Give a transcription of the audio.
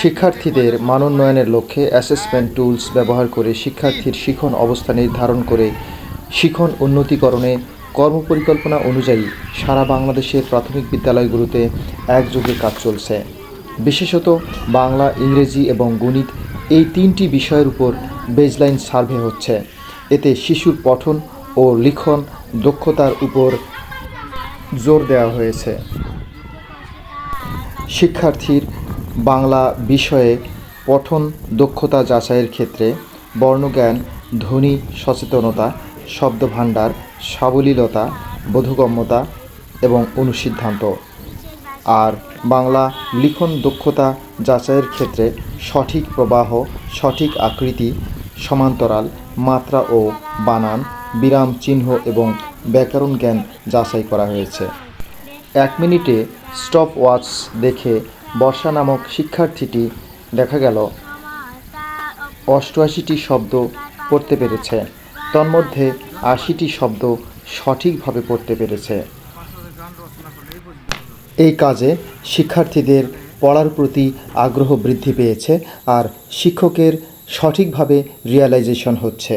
শিক্ষার্থীদের মানোন্নয়নের লক্ষ্যে assessment tools ব্যবহার করে শিক্ষার্থীর শিখন অবস্থা নির্ধারণ করে শিখন উন্নতিকরণে কর্মপরিকল্পনা অনুযায়ী সারা বাংলাদেশের প্রাথমিক বিদ্যালয়গুলোতে একযোগে কাজ চলছে। বিশেষত বাংলা, ইংরেজি এবং গণিত এই তিনটি বিষয়ের উপর বেজলাইন সার্ভে হচ্ছে। এতে শিশুর পঠন ও লিখন দক্ষতার উপর জোর দেওয়া হয়েছে। শিক্ষার্থীর বাংলা বিষয়ে পঠন দক্ষতা যাচাইয়ের ক্ষেত্রে বর্ণজ্ঞান, ধ্বনি সচেতনতা, শব্দভাণ্ডার, সাবলীলতা, বোধগম্যতা এবং অনুসিদ্ধান্ত। আর বাংলা লিখন দক্ষতা যাচাইয়ের ক্ষেত্রে সঠিক প্রবাহ, সঠিক আকৃতি, সমান্তরাল, মাত্রা ও বানান, বিরাম চিহ্ন এবং ব্যাকরণ জ্ঞান যাচাই করা হয়েছে। এক মিনিটে স্টপ ওয়াচ দেখে বর্ষা নামক শিক্ষার্থীটি দেখা গেল। অষ্টআশিটি শব্দ পড়তে পেরেছে। তন্মধ্যে আশিটি শব্দ সঠিকভাবে পড়তে পেরেছে। এই কাজে শিক্ষার্থীদের পড়ার প্রতি আগ্রহ বৃদ্ধি পেয়েছে আর শিক্ষকের সঠিকভাবে রিয়ালাইজেশন হচ্ছে।